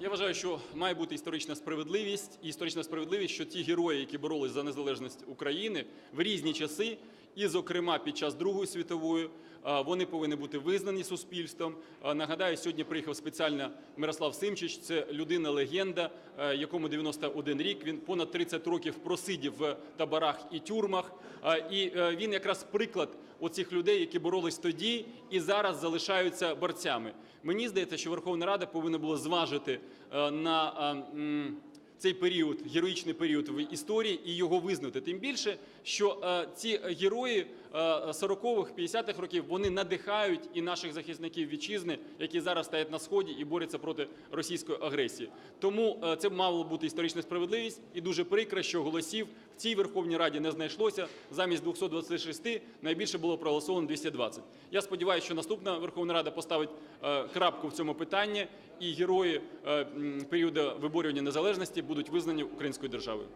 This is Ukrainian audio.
Я вважаю, що має бути історична справедливість, і історична справедливість, що ті герої, які боролись за незалежність України в різні часи, і, зокрема, під час Другої світової, вони повинні бути визнані суспільством. Нагадаю, сьогодні приїхав спеціально Мирослав Симчич. Це людина-легенда, якому 91 рік. Він понад 30 років просидів в таборах і тюрмах. І е, він якраз приклад оцих людей, які боролись тоді і зараз залишаються борцями. Мені здається, що Верховна Рада повинна була зважити е, на цей період, героїчний період в історії і його визнати. Тим більше, що е, ці герої 40-х, 50-х років вони надихають і наших захисників вітчизни, які зараз стоять на сході і борються проти російської агресії. Тому е, це мало бути історична справедливість, і дуже прикро, що голосів в цій Верховній Раді не знайшлося. Замість 226 найбільше було проголосовано 220. Я сподіваюся, що наступна Верховна Рада поставить е, крапку в цьому питанні, і герої е, періоду виборювання незалежності будуть визнані українською державою.